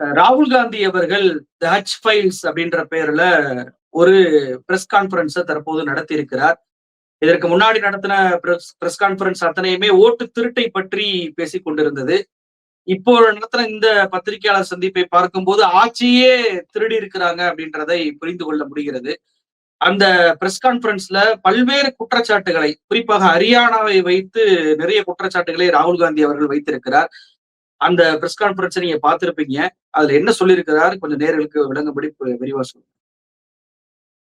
ராகுல் காந்தி அவர்கள் த H files அப்படின்ற பேர்ல ஒரு பிரஸ் கான்பரன்ஸை தற்போது நடத்தி இருக்கிறார் இதற்கு முன்னாடி நடத்தின பிரஸ் கான்பரன்ஸ் அத்தனையுமே ஓட்டு திருட்டை பற்றி பேசிக் கொண்டிருந்தது. இப்போ நடத்தின இந்த பத்திரிகையாளர் சந்திப்பை பார்க்கும்போது ஆட்சியே திருடி இருக்கிறாங்க அப்படின்றதை புரிந்து கொள்ள முடிகிறது. அந்த பிரஸ் கான்பரன்ஸ்ல பல்வேறு குற்றச்சாட்டுகளை குறிப்பாக ஹரியானாவை வைத்து நிறைய குற்றச்சாட்டுகளை ராகுல் காந்தி அவர்கள் வைத்திருக்கிறார். அந்த பிரஸ் கான்பரன்ஸை நீங்க பார்த்திருப்பீங்க. அதுல என்ன சொல்லியிருக்கிறாரு? கொஞ்சம் நேர்களுக்கு விளங்கும்படி விரிவா சொல்லுங்க.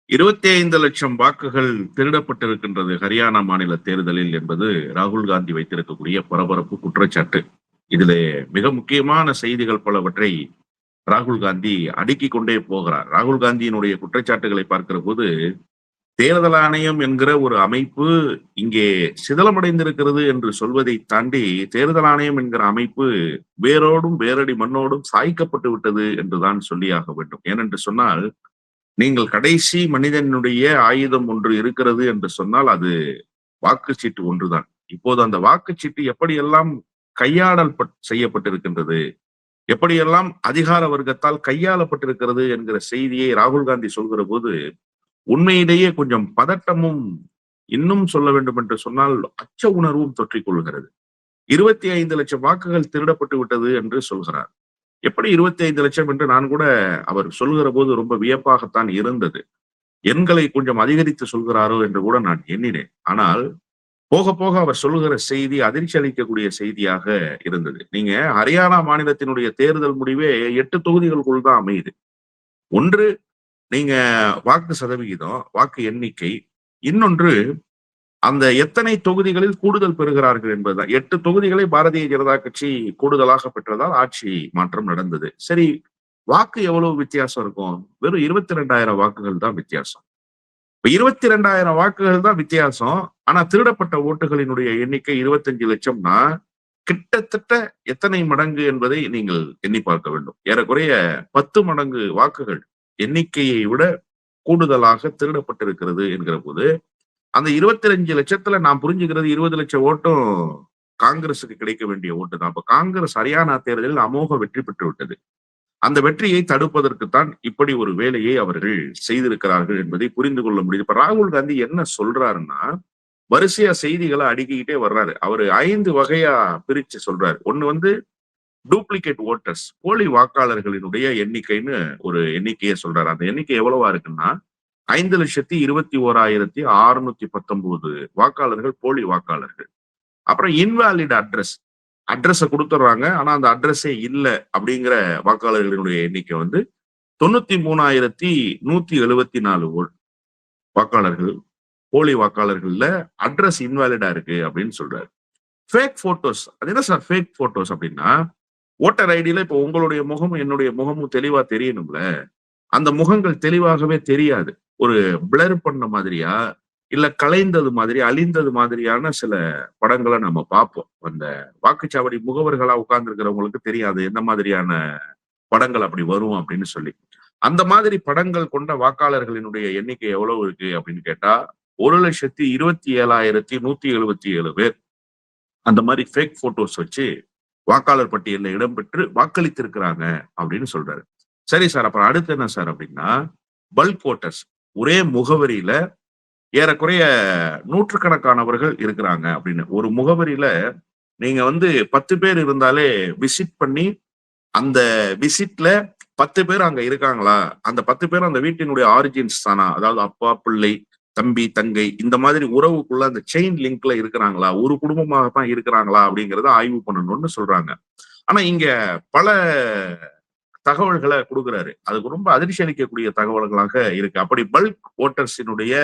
இருபத்தி ஐந்து லட்சம் வாக்குகள் திருடப்பட்டிருக்கின்றது ஹரியானா மாநில தேர்தலில் என்பது ராகுல் காந்தி வைத்திருக்கக்கூடிய பரபரப்பு குற்றச்சாட்டு. இதிலே மிக முக்கியமான செய்திகள் பலவற்றை ராகுல் காந்தி அடுக்கிக் கொண்டே போகிறார். ராகுல் காந்தியினுடைய குற்றச்சாட்டுகளை பார்க்கிற போது தேர்தல் ஆணையம் என்கிற ஒரு அமைப்பு இங்கே சிதலமடைந்திருக்கிறது என்று சொல்வதை தாண்டி தேர்தல் ஆணையம் என்கிற அமைப்பு வேரோடும் வேரடி மண்ணோடும் சாய்க்கப்பட்டு விட்டது என்றுதான் சொல்லியாக வேண்டும். ஏனென்று சொன்னால் நீங்கள் கடைசி மனிதனுடைய ஆயுதம் ஒன்று இருக்கிறது என்று சொன்னால் அது வாக்குச்சீட்டு ஒன்றுதான். இப்போது அந்த வாக்குச்சீட்டு எப்படியெல்லாம் கையாடல் செய்யப்பட்டிருக்கின்றது எப்படியெல்லாம் அதிகார வர்க்கத்தால் கையாளப்பட்டிருக்கிறது என்கிற செய்தியை ராகுல் காந்தி சொல்கிற போது உண்மையிலேயே கொஞ்சம் பதட்டமும் இன்னும் சொல்ல வேண்டும் என்று சொன்னால் அச்ச உணர்வும் தொற்றிக் கொள்கிறது இருபத்தி ஐந்து லட்சம் வாக்குகள் திருடப்பட்டு விட்டது என்று சொல்கிறார். எப்படி இருபத்தி ஐந்து லட்சம் என்று நான் கூட அவர் சொல்கிற போது ரொம்ப வியப்பாகத்தான் இருந்தது. எண்களை கொஞ்சம் அதிகரித்து சொல்கிறாரோ என்று கூட நான் எண்ணினேன். ஆனால் போக போக அவர் சொல்லுகிற செய்தி அதிர்ச்சி அளிக்கக்கூடிய செய்தியாக இருந்தது. நீங்க ஹரியானா மாநிலத்தினுடைய தேர்தல் முடிவே எட்டு தொகுதிகளுக்குள் தான் அமையுது. ஒன்று நீங்க வாக்கு சதவிகிதம் வாக்கு எண்ணிக்கை இன்னொன்று அந்த எத்தனை தொகுதிகளில் கூடுதல் பெறுகிறார்கள் என்பதுதான். எட்டு தொகுதிகளை பாரதிய ஜனதா கட்சி கூடுதலாக பெற்றதால் ஆட்சி மாற்றம் நடந்தது. சரி வாக்கு எவ்வளவு வித்தியாசம் இருக்கும்? வெறும் இருபத்தி ரெண்டாயிரம் வாக்குகள் தான் வித்தியாசம். இப்ப இருபத்தி ரெண்டாயிரம் வாக்குகள் தான் வித்தியாசம். ஆனா திருடப்பட்ட ஓட்டுகளினுடைய எண்ணிக்கை இருபத்தஞ்சு லட்சம்னா கிட்டத்தட்ட எத்தனை மடங்கு என்பதை நீங்கள் எண்ணி பார்க்க வேண்டும். ஏறக்குறைய பத்து மடங்கு வாக்குகள் எண்ணிக்கையை விட கூடுதலாக திருடப்பட்டிருக்கிறது என்கிற போது அந்த இருபத்தி அஞ்சு லட்சத்துல நான் புரிஞ்சுக்கிறது இருபது லட்சம் ஓட்டும் காங்கிரசுக்கு கிடைக்க வேண்டிய ஓட்டு தான். அப்ப காங்கிரஸ் ஹரியானா தேர்தலில் அமோக வெற்றி பெற்று விட்டது அந்த வெற்றியை தடுப்பதற்குத்தான் இப்படி ஒரு வேலையை அவர்கள் செய்திருக்கிறார்கள் என்பதை புரிந்து கொள்ள முடியுது. இப்ப ராகுல் காந்தி என்ன சொல்றாருன்னா வரிசையா செய்திகளை அடுக்கிக்கிட்டே வர்றாரு. அவர் ஐந்து வகையா பிரிச்சு சொல்றாரு. ஒண்ணு வந்து டூப்ளிகேட் ஓட்டர்ஸ் போலி வாக்காளர்களினுடைய எண்ணிக்கைன்னு ஒரு எண்ணிக்கையை சொல்றாரு. அந்த எண்ணிக்கை எவ்வளவா இருக்குன்னா ஐந்து லட்சத்தி இருபத்தி ஓராயிரத்தி அறுநூத்தி பத்தொன்பது வாக்காளர்கள் போலி வாக்காளர்கள். அப்புறம் இன்வாலிட் அட்ரஸ் அட்ரஸை கொடுத்துட்றாங்க ஆனா அந்த அட்ரஸே இல்லை அப்படிங்கிற வாக்காளர்களினுடைய எண்ணிக்கை வந்து தொண்ணூத்தி மூணாயிரத்தி நூத்தி எழுபத்தி நாலு வாக்காளர்கள் போலி வாக்காளர்கள்ல அட்ரஸ் இன்வாலிடா இருக்கு அப்படின்னு சொல்றாரு. ஃபேக் போட்டோஸ் அது என்ன சார் ஃபேக் போட்டோஸ் அப்படின்னா ஓட்டர் ஐடியில இப்போ உங்களுடைய முகமும் என்னுடைய முகமும் தெளிவா தெரியணும்ல? அந்த முகங்கள் தெளிவாகவே தெரியாது. ஒரு பிளர் பண்ண மாதிரியா? இல்ல கலைந்தது மாதிரி அழிந்தது மாதிரியான சில படங்களை நம்ம பார்ப்போம். அந்த வாக்குச்சாவடி முகவர்களா உட்கார்ந்துருக்கிறவங்களுக்கு தெரியாது. என்ன மாதிரியான படங்கள் அப்படி வரும் அப்படின்னு சொல்லி. அந்த மாதிரி படங்கள் கொண்ட வாக்காளர்களினுடைய எண்ணிக்கை எவ்வளவு இருக்கு அப்படின்னு கேட்டா ஒரு லட்சத்தி இருபத்தி ஏழாயிரத்தி நூத்தி எழுபத்தி ஏழு பேர். அந்த மாதிரி ஃபேக் போட்டோஸ் வச்சு வாக்காளர் பட்டியலில் இடம்பெற்று வாக்களித்திருக்கிறாங்க அப்படின்னு சொல்றாரு. சரி சார் அப்புறம் அடுத்து என்ன சார் அப்படின்னா பல்க் ஓட்டர்ஸ் ஒரே முகவரியில ஏறக்குறைய நூற்றுக்கணக்கானவர்கள் இருக்கிறாங்க அப்படின்னு. ஒரு முகவரியில நீங்க வந்து பத்து பேர் இருந்தாலே விசிட் பண்ணி அந்த விசிட்ல பத்து பேர் அங்க இருக்காங்களா? அந்த பத்து பேர் அந்த வீட்டினுடைய ஆரிஜின்ஸ் தானா? அதாவது அப்பா பிள்ளை தம்பி தங்கை இந்த மாதிரி உறவுக்குள்ள அந்த செயின் லிங்க்ல இருக்கிறாங்களா? ஒரு குடும்பமாக தான் இருக்கிறாங்களா? அப்படிங்கறத ஆய்வு பண்ணணும்னு சொல்றாங்க. ஆனா இங்க பல தகவல்களை கொடுக்குறாரு. அதுக்கு ரொம்ப அதிர்ச்சி அளிக்கக்கூடிய தகவல்களாக இருக்கு. அப்படி பல்க் ஓட்டர்ஸினுடைய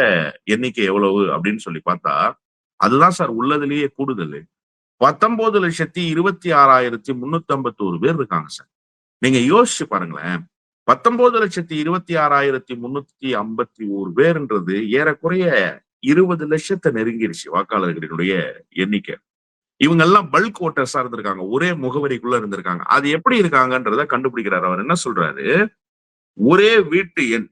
எண்ணிக்கை எவ்வளவு அப்படின்னு சொல்லி பார்த்தா அதுதான் சார் உள்ளதுலயே கூடுதல். பத்தொன்பது லட்சத்தி இருபத்தி ஆறாயிரத்தி முன்னூத்தி ஐம்பத்தி பேர் இருக்காங்க சார். நீங்க யோசிச்சு பாருங்களேன். பத்தொன்பது லட்சத்தி இருபத்தி ஆறாயிரத்தி முன்னூத்தி ஐம்பத்தி ஒரு பேர்ன்றது ஏறக்குறைய இருபது லட்சத்தை நெருங்கிடுச்சு வாக்காளர்களினுடைய எண்ணிக்கை. இவங்க எல்லாம் பல்க் ஓட்டர்ஸா இருந்திருக்காங்க. ஒரே முகவரிக்குள்ள இருந்திருக்காங்க. அது எப்படி இருக்காங்கன்றத கண்டுபிடிக்கிறாரு. அவர் என்ன சொல்றாரு? ஒரே வீட்டு எண்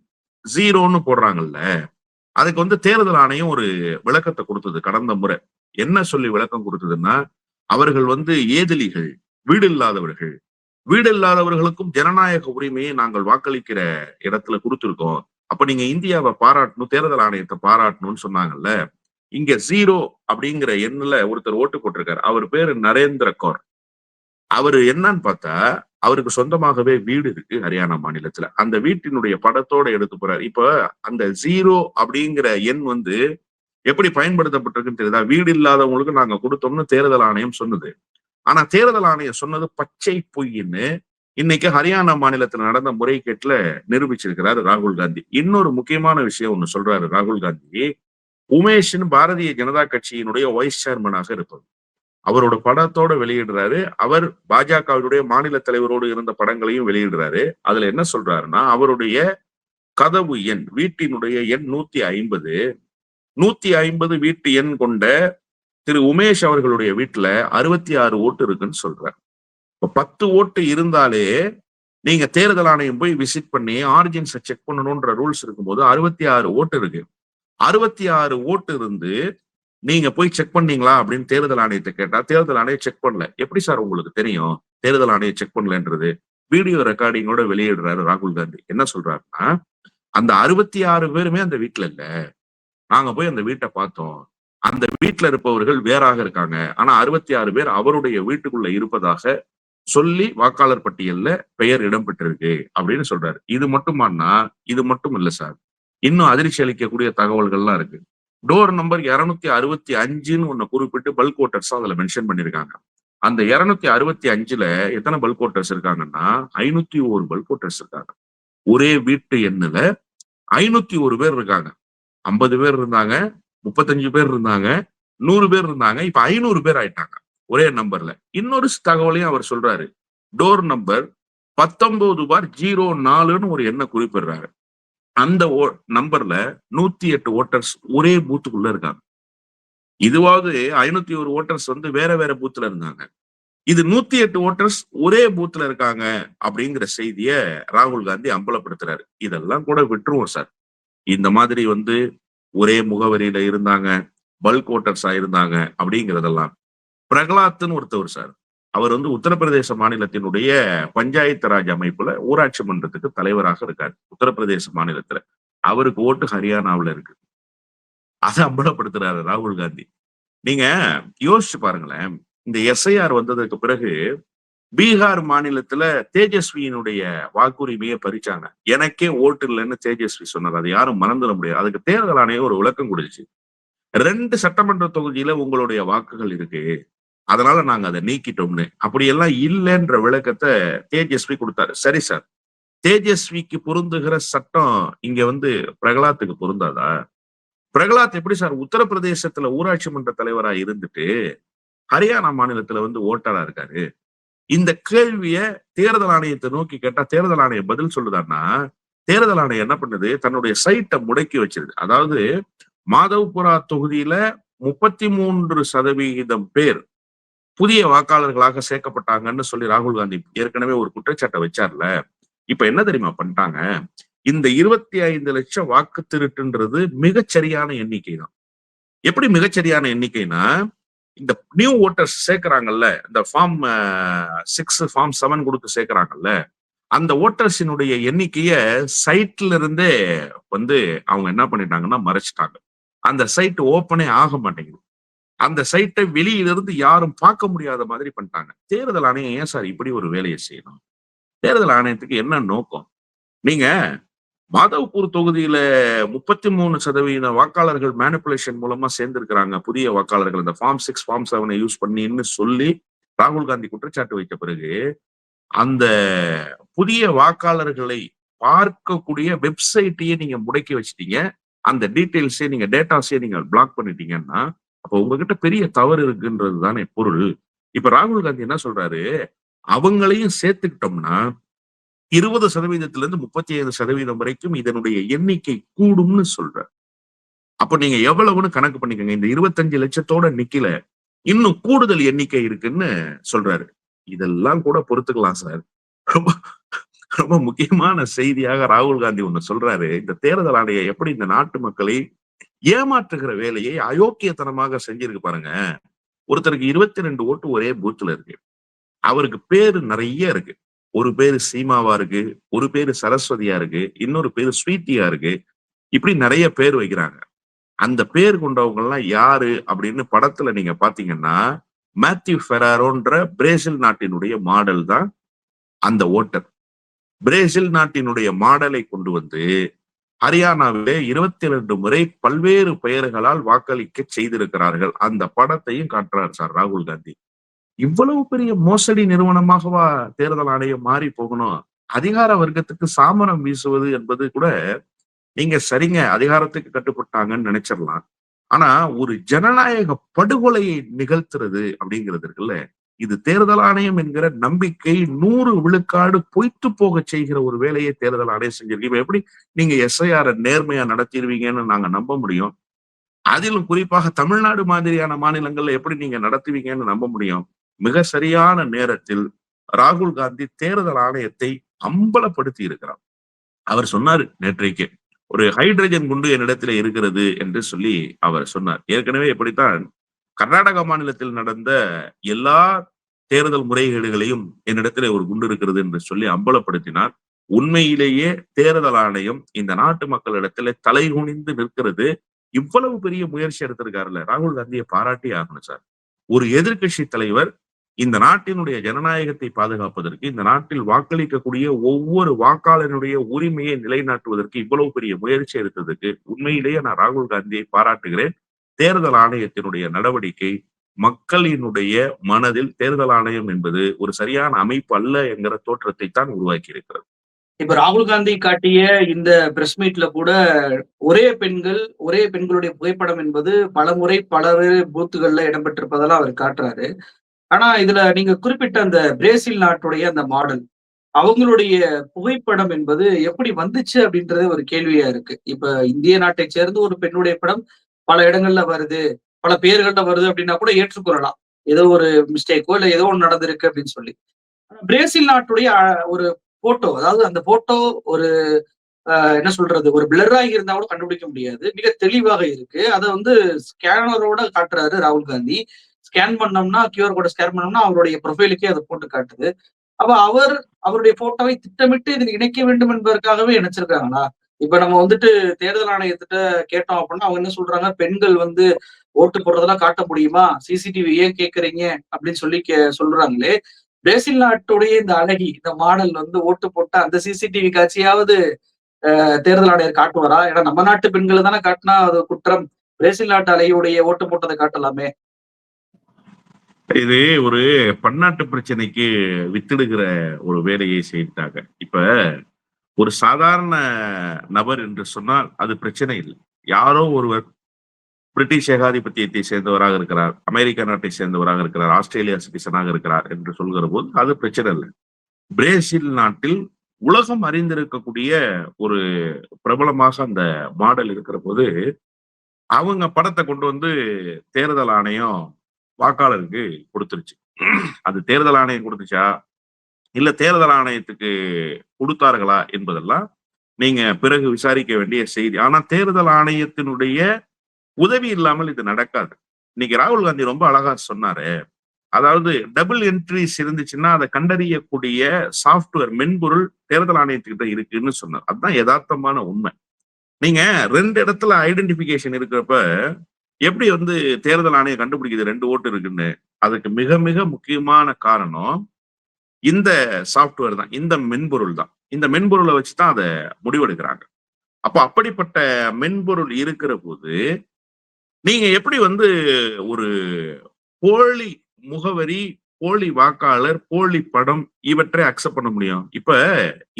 ஜீரோன்னு போடுறாங்கல்ல. அதுக்கு வந்து தேர்தல் ஆணையம் ஒரு விளக்கத்தை கொடுத்தது கடந்த முறை. என்ன சொல்லி விளக்கம் கொடுத்ததுன்னா அவர்கள் வந்து ஏதிலிகள் வீடு இல்லாதவர்கள் வீடு இல்லாதவர்களுக்கும் ஜனநாயக உரிமையை நாங்கள் வாக்களிக்கிற இடத்துல கொடுத்திருக்கோம். அப்ப நீங்க இந்தியாவை பாராட்டணும் தேர்தல் ஆணையத்தை பாராட்டணும்னு சொன்னாங்கல்ல? இங்க ஜீரோ அப்படிங்கிற எண்ணுல ஒருத்தர் ஓட்டு போட்டிருக்காரு. அவர் பேரு நரேந்திர கௌர். அவர் என்னன்னு பார்த்தா அவருக்கு சொந்தமாகவே வீடு இருக்கு ஹரியானா மாநிலத்துல. அந்த வீட்டினுடைய படத்தோட எடுத்து போறாரு. இப்ப அந்த ஜீரோ அப்படிங்கிற எண் வந்து எப்படி பயன்படுத்தப்பட்டிருக்குன்னு தெரியுதா? வீடு இல்லாதவங்களுக்கு நாங்க கொடுத்தோம்னு தேர்தல் ஆணையம் சொன்னது. ஆனா தேர்தல் ஆணையம் சொன்னது பச்சை பொய்ன்னு இன்னைக்கு ஹரியானா மாநிலத்துல நடந்த முறைகேட்டுல நிரூபிச்சிருக்கிறாரு ராகுல் காந்தி. இன்னொரு முக்கியமான விஷயம் ஒண்ணு சொல்றாரு ராகுல் காந்தி. உமேஷின் பாரதிய ஜனதா கட்சியினுடைய வைஸ் சேர்மனாக இருப்பது அவரோட படத்தோட வெளியிடுறாரு. அவர் பாஜகவினுடைய மாநில தலைவரோடு இருந்த படங்களையும் வெளியிடுறாரு. அதுல என்ன சொல்றாருன்னா அவருடைய கதவு எண் வீட்டினுடைய எண் நூத்தி ஐம்பது. நூத்தி ஐம்பது வீட்டு எண் கொண்ட திரு உமேஷ் அவர்களுடைய வீட்டுல அறுபத்தி ஆறு ஓட்டு இருக்குன்னு சொல்றாரு. இப்ப பத்து ஓட்டு இருந்தாலே நீங்க தேர்தல் ஆணையம் போய் விசிட் பண்ணி ஆரிஜின்ஸை செக் பண்ணணும்ன்ற ரூல்ஸ் இருக்கும்போது அறுபத்தி ஆறு ஓட்டு இருக்கு. அறுபத்தி ஆறு ஓட்டு இருந்து நீங்க போய் செக் பண்ணீங்களா அப்படின்னு தேர்தல் ஆணையத்தை கேட்டா தேர்தல் ஆணையம் செக் பண்ணல. எப்படி சார் உங்களுக்கு தெரியும்? தேர்தல் ஆணையம் செக் பண்ணலன்றது. வீடியோ ரெக்கார்டிங்கோட வெளியிடுறாரு ராகுல் காந்தி. என்ன சொல்றாருன்னா அந்த அறுபத்தி ஆறு பேருமே அந்த வீட்டுல இல்ல. நாங்க போய் அந்த வீட்டை பார்த்தோம். அந்த வீட்டுல இருப்பவர்கள் வேறாக இருக்காங்க. ஆனா அறுபத்தி ஆறு பேர் அவருடைய வீட்டுக்குள்ள இருப்பதாக சொல்லி வாக்காளர் பட்டியல்ல பெயர் இடம்பெற்றிருக்கு அப்படின்னு சொல்றாரு. இது மட்டுமானா இது மட்டும் இல்ல சார். இன்னும் அதிர்ச்சி அளிக்கக்கூடிய தகவல்கள்லாம் இருக்கு. டோர் நம்பர் இருநூத்தி அறுபத்தி அஞ்சுன்னு ஒண்ணு குறிப்பிட்டு பல்க் ஓட்டர்ஸ் அதுல மென்ஷன் பண்ணிருக்காங்க. அந்த இருநூத்தி அறுபத்தி அஞ்சுல எத்தனை பல்க் ஓட்டர்ஸ் இருக்காங்கன்னா ஐநூத்தி ஒரு பல்க் ஓட்டர்ஸ் இருக்காங்க. ஒரே வீட்டு எண்ணுல ஐநூத்தி ஒரு பேர் இருக்காங்க. ஐம்பது பேர் இருந்தாங்க. முப்பத்தஞ்சு பேர் இருந்தாங்க நூறு பேர் இருந்தாங்க இப்ப ஐநூறு பேர் ஆயிட்டாங்க ஒரே நம்பர்ல இன்னொரு தகவலையும் அவர் சொல்றாரு. டோர் நம்பர் பத்தொன்பது பார் ஜீரோ நாலுன்னு ஒரு எண்ணை குறிப்பிடுறாரு. அந்த நம்பர்ல நூத்தி எட்டு ஓட்டர்ஸ் ஒரே பூத்துக்குள்ள இருக்காங்க. இதுவாவது ஐநூத்தி ஒரு ஓட்டர்ஸ் வந்து வேற வேற பூத்துல இருந்தாங்க. இது நூத்தி எட்டு ஓட்டர்ஸ் ஒரே பூத்துல இருக்காங்க அப்படிங்கிற செய்திய ராகுல் காந்தி அம்பலப்படுத்துறாரு. இதெல்லாம் கூட விட்டுருவோம் சார். இந்த மாதிரி வந்து ஒரே முகவரியில இருந்தாங்க பல்க் ஓட்டர்ஸா இருந்தாங்க அப்படிங்கிறதெல்லாம். பிரகலாத்னு ஒருத்தவர் சார் அவர் வந்து உத்தரப்பிரதேச மாநிலத்தினுடைய பஞ்சாயத்து ராஜ் அமைப்புல ஊராட்சி மன்றத்துக்கு தலைவராக இருக்காரு உத்தரப்பிரதேச மாநிலத்துல. அவருக்கு ஓட்டு ஹரியானாவுல இருக்கு. அதை அம்பலப்படுத்துறாரு ராகுல் காந்தி. நீங்க யோசிச்சு பாருங்களேன் இந்த எஸ்ஐஆர் வந்ததுக்கு பிறகு பீகார் மாநிலத்துல தேஜஸ்வியினுடைய வாக்குரிமையை பறிச்சாங்க. எனக்கே ஓட்டு இல்லைன்னு தேஜஸ்வி சொன்னார். அது யாரும் மறந்துட முடியாது. அதுக்கு தேர்தல் ஆணையம் ஒரு விளக்கம் கொடுச்சு ரெண்டு சட்டமன்ற தொகுதியில உங்களுடைய வாக்குகள் இருக்கு. அதனால நாங்க அதை நீக்கிட்டோம்னு. அப்படியெல்லாம் இல்லைன்ற விளக்கத்தை தேஜஸ்வி கொடுத்தாரு. சரி சார். தேஜஸ்விக்கு பொருந்துகிற சட்டம் இங்க வந்து பிரகலாத்துக்கு பொருந்தாதா? பிரகலாத் எப்படி சார் உத்தரப்பிரதேசத்துல ஊராட்சி மன்ற தலைவரா இருந்துட்டு ஹரியானா மாநிலத்துல வந்து ஓட்டரா இருக்காரு? இந்த கேள்விய தேர்தல் ஆணையத்தை நோக்கி கேட்டா தேர்தல் ஆணையம் பதில் சொல்லுதான்னா தேர்தல் ஆணையம் என்ன பண்ணுது? தன்னுடைய சைட்டை முடக்கி வச்சிருது. அதாவது மாதவ்புரா தொகுதியில முப்பத்தி மூன்று சதவிகிதம் பேர் புதிய வாக்காளர்களாக சேர்க்கப்பட்டாங்கன்னு சொல்லி ராகுல் காந்தி ஏற்கனவே ஒரு குற்றச்சாட்டை வச்சார்ல. இப்ப என்ன தெரியுமா பண்ணிட்டாங்க? இந்த இருபத்தி ஐந்து லட்சம் வாக்கு திருட்டுன்றது மிகச்சரியான எண்ணிக்கை தான் எப்படி மிகச்சரியான எண்ணிக்கைனா இந்த நியூ ஓட்டர்ஸ் சேர்க்கிறாங்கல்ல இந்த ஃபார்ம் சிக்ஸ் ஃபார்ம் செவன் கொடுத்து சேர்க்கிறாங்கல்ல அந்த ஓட்டர்ஸினுடைய எண்ணிக்கைய சைட்ல இருந்தே வந்து அவங்க என்ன பண்ணிட்டாங்கன்னா மறைச்சிட்டாங்க. அந்த சைட் ஓப்பனே ஆக மாட்டேங்குது. அந்த சைட்டை வெளியிலிருந்து யாரும் பார்க்க முடியாத மாதிரி பண்ணிட்டாங்க. தேர்தல் ஆணையம் ஏன் சார் இப்படி ஒரு வேலையை செய்யணும்? தேர்தல் ஆணையத்துக்கு என்ன நோக்கம்? நீங்க மாதவ்பூர் தொகுதியில முப்பத்தி மூணு சதவீத வாக்காளர்கள் மேனிப்புலேஷன் மூலமா சேர்ந்திருக்கிறாங்க. புதிய வாக்காளர்கள். இந்த ஃபார்ம் சிக்ஸ் ஃபார்ம் செவனை யூஸ் பண்ணின்னு சொல்லி ராகுல் காந்தி குற்றச்சாட்டு வைத்த பிறகு அந்த புதிய வாக்காளர்களை பார்க்கக்கூடிய வெப்சைட்டையே நீங்க முடக்கி வச்சிட்டீங்க. அந்த டீட்டெயில்ஸே நீங்க டேட்டாஸே நீங்க பிளாக் பண்ணிட்டீங்கன்னா அப்ப உங்ககிட்ட பெரிய தவறு இருக்குன்றது தானே பொருள். இப்ப ராகுல் காந்தி என்ன சொல்றாரு? அவங்களையும் சேர்த்துக்கிட்டோம்னா இருபது சதவீதத்துல இருந்து முப்பத்தி ஐந்து சதவீதம் வரைக்கும் இதனுடைய எண்ணிக்கை கூடும்னு சொல்ற அப்ப நீங்க எவ்வளவுன்னு கணக்கு பண்ணிக்கோங்க. இந்த இருபத்தஞ்சு லட்சத்தோட நிக்கல. இன்னும் கூடுதல் எண்ணிக்கை இருக்குன்னு சொல்றாரு. இதெல்லாம் கூட பொறுத்துக்கலாம் சார். ரொம்ப ரொம்ப முக்கியமான செய்தியாக ராகுல் காந்தி ஒண்ணு சொல்றாரு. இந்த தேர்தல் ஆணையம் எப்படி இந்த நாட்டு மக்களை ஏமாற்றுகிற வேலையை அயோக்கியத்தனமாக செஞ்சிருக்கு பாருங்க. ஒருத்தருக்கு இருபத்தி ரெண்டு ஓட்டு ஒரே பூத்துல இருக்கு. அவருக்கு பேரு நிறைய இருக்கு. ஒரு பேரு சீமாவா இருக்கு ஒரு பேரு சரஸ்வதியா இருக்கு இன்னொரு பேரு ஸ்வீட்டியா இருக்கு இப்படி நிறைய பேர் வைக்கிறாங்க. அந்த பேர் கொண்டவங்க எல்லாம் யாரு அப்படின்னு படத்துல நீங்க பாத்தீங்கன்னா மேத்யூ ஃபெராரோன்ற பிரேசில் நாட்டினுடைய மாடல் தான் அந்த ஓட்டர் பிரேசில் நாட்டினுடைய மாடலை கொண்டு வந்து ஹரியானாவிலே இருபத்தி ரெண்டு முறை பல்வேறு பெயர்களால் வாக்களிக்க செய்திருக்கிறார்கள். அந்த படத்தையும் காட்டுறார் சார் ராகுல் காந்தி. இவ்வளவு பெரிய மோசடி நிறுவனமாகவா தேர்தல் ஆணையம் மாறி போகணும்? அதிகார வர்க்கத்துக்கு சாமரம் வீசுவது என்பது கூட நீங்க சரிங்க அதிகாரத்துக்கு கட்டுப்பட்டாங்கன்னு நினைச்சிடலாம் ஆனா ஒரு ஜனநாயக படுகொலையை நிகழ்த்துறது அப்படிங்கிறது இருக்குல்ல இது தேர்தல் ஆணையம் என்கிற நம்பிக்கை நூறு விழுக்காடு பொய்த்து போக செய்கிற ஒரு வேலையை தேர்தல் ஆணையம் செஞ்சிருக்கு. இப்ப எப்படி நீங்க எஸ்ஐஆர் நேர்மையா நடத்திடுவீங்கன்னு நாங்க நம்ப முடியும். அதிலும் குறிப்பாக தமிழ்நாடு மாதிரியான மாநிலங்கள்ல எப்படி நீங்க நடத்துவீங்கன்னு நம்ப முடியும். மிக சரியான நேரத்தில் ராகுல் காந்தி தேர்தல் ஆணையத்தை அம்பலப்படுத்தி இருக்கிறார். அவர் சொன்னாரு நேற்றைக்கு ஒரு ஹைட்ரஜன் குண்டு என்னிடத்துல இருக்கிறது என்று சொல்லி அவர் சொன்னார். ஏற்கனவே எப்படித்தான் கர்நாடக மாநிலத்தில் நடந்த எல்லா தேர்தல் முறைகேடுகளையும் என்னிடத்துல ஒரு குண்டு இருக்கிறது என்று சொல்லி அம்பலப்படுத்தினார். உண்மையிலேயே தேர்தல் ஆணையம் இந்த நாட்டு மக்களிடத்துல தலை குனிந்து நிற்கிறது. இவ்வளவு பெரிய முயற்சி எடுத்திருக்காருல்ல ராகுல் காந்தியை பாராட்டி ஆகணும் சார். ஒரு எதிர்கட்சி தலைவர் இந்த நாட்டினுடைய ஜனநாயகத்தை பாதுகாப்பதற்கு இந்த நாட்டில் வாக்களிக்கக்கூடிய ஒவ்வொரு வாக்காளனுடைய உரிமையை நிலைநாட்டுவதற்கு இவ்வளவு பெரிய முயற்சி எடுத்ததுக்கு உண்மையிலேயே நான் ராகுல் காந்தியை பாராட்டுகிறேன். தேர்தல் ஆணையத்தினுடைய நடவடிக்கை மக்களினுடைய மனதில் தேர்தல் ஆணையம் என்பது ஒரு சரியான அமைப்பு அல்ல என்கிற தோற்றத்தை தான் உருவாக்கி இருக்கிறது இப்ப ராகுல் காந்தி காட்டிய இந்த பிரஸ் மீட்ல கூட ஒரே பெண்கள் ஒரே பெண்களுடைய புகைப்படம் என்பது பல முறை பல்வேறு பூத்துகள்ல இடம்பெற்றிருப்பதெல்லாம் அவர் காட்டுறாரு. ஆனா இதுல நீங்க குறிப்பிட்ட அந்த பிரேசில் நாட்டுடைய அந்த மாடல் அவங்களுடைய புகைப்படம் என்பது எப்படி வந்துச்சு அப்படின்றது ஒரு கேள்வியா இருக்கு. இப்ப இந்திய நாட்டை சேர்ந்து ஒரு பெண்ணுடைய படம் பல இடங்கள்ல வருது பல பேர்கள்ல வருது அப்படின்னா கூட ஏற்றுக்கொள்ளலாம். ஏதோ ஒரு மிஸ்டேக்கோ இல்ல ஏதோ ஒன்று நடந்திருக்கு அப்படின்னு சொல்லி. ஆனா பிரேசில் நாட்டுடைய ஒரு போட்டோ அதாவது அந்த போட்டோ ஒரு என்ன சொல்றது ஒரு பிளராகி இருந்தா கூட கண்டுபிடிக்க முடியாது. மிக தெளிவாக இருக்கு. அதை வந்து ஸ்கேனரோட காட்டுறாரு ராகுல் காந்தி. ஸ்கேன் பண்ணோம்னா கியூஆர் கோட ஸ்கேன் பண்ணோம்னா அவருடைய ப்ரொஃபைலுக்கே அதை போட்டு காட்டுது. அப்ப அவர் அவருடைய போட்டோவை திட்டமிட்டு இதில் இணைக்க வேண்டும் என்பதற்காகவே இணைச்சிருக்காங்களா? இப்ப நம்ம வந்துட்டு தேர்தல் ஆணையத்திட்ட கேட்டோம் அப்படின்னா அவங்க என்ன சொல்றாங்க? பெண்கள் வந்து ஓட்டு போடுறதெல்லாம் காட்ட முடியுமா? சிசிடிவி ஏன் கேக்குறீங்க? அப்படின்னு சொல்லி கே சொல்றாங்களே. பிரேசில் நாட்டுடைய இந்த அழகி இந்த மாடல் வந்து ஓட்டு போட்ட அந்த சிசிடிவி காட்சியாவது தேர்தல் ஆணையர் காட்டுவாரா? ஏன்னா நம்ம நாட்டு பெண்களை தானே காட்டினா அது குற்றம். பிரேசில் நாட்டு அலையுடைய ஓட்டு போட்டதை காட்டலாமே. இது ஒரு பன்னாட்டு பிரச்சனைக்கு வித்திடுகிற ஒரு வேலையை செய்துட்டாங்க. இப்ப ஒரு சாதாரண நபர் என்று சொன்னால் அது பிரச்சனை இல்லை. யாரோ ஒருவர் பிரிட்டிஷ் ஏகாதிபத்தியத்தை சேர்ந்தவராக இருக்கிறார் அமெரிக்கா நாட்டை சேர்ந்தவராக இருக்கிறார் ஆஸ்திரேலியா சிட்டிசனாக இருக்கிறார் என்று சொல்கிற போது அது பிரச்சனை இல்லை. பிரேசில் நாட்டில் உலகம் அறிந்திருக்கக்கூடிய ஒரு பிரபலமாக அந்த மாடல் இருக்கிற போது அவங்க படத்தை கொண்டு வந்து தேர்தல் ஆணையம் வாக்காளருக்கு கொடுத்துருச்சு. அது தேர்தல் ஆணையம் கொடுத்துச்சா? இல்ல தேர்தல் ஆணையத்துக்கு கொடுத்தார்களா என்பதெல்லாம் நீங்க பிறகு விசாரிக்க வேண்டிய செய்தி. ஆனா தேர்தல் ஆணையத்தினுடைய உதவி இல்லாமல் இது நடக்காது. இன்னைக்கு ராகுல் காந்தி ரொம்ப அழகா சொன்னாரு. அதாவது டபுள் என்ட்ரிஸ் இருந்துச்சுன்னா அதை கண்டறியக்கூடிய சாஃப்ட்வேர் மென்பொருள் தேர்தல் ஆணையத்துக்கிட்ட இருக்குன்னு சொன்னார். அதுதான் யதார்த்தமான உண்மை. நீங்க ரெண்டு இடத்துல ஐடென்டிபிகேஷன் இருக்கிறப்ப எப்படி வந்து தேர்தல் ஆணையம் கண்டுபிடிக்குது? ரெண்டு ஓட்டு இருக்குன்னு. அதுக்கு மிக மிக முக்கியமான காரணம் இந்த சாஃப்ட்வேர் தான். இந்த மென்பொருள் தான். இந்த மென்பொருளை வச்சு தான் அதை முடிவெடுக்கிறாங்க. அப்ப அப்படிப்பட்ட மென்பொருள் இருக்கிற போது நீங்க எப்படி வந்து ஒரு போலி முகவரி போலி வாக்காளர் போலி படம் இவற்றை அக்செப்ட் பண்ண முடியும்? இப்ப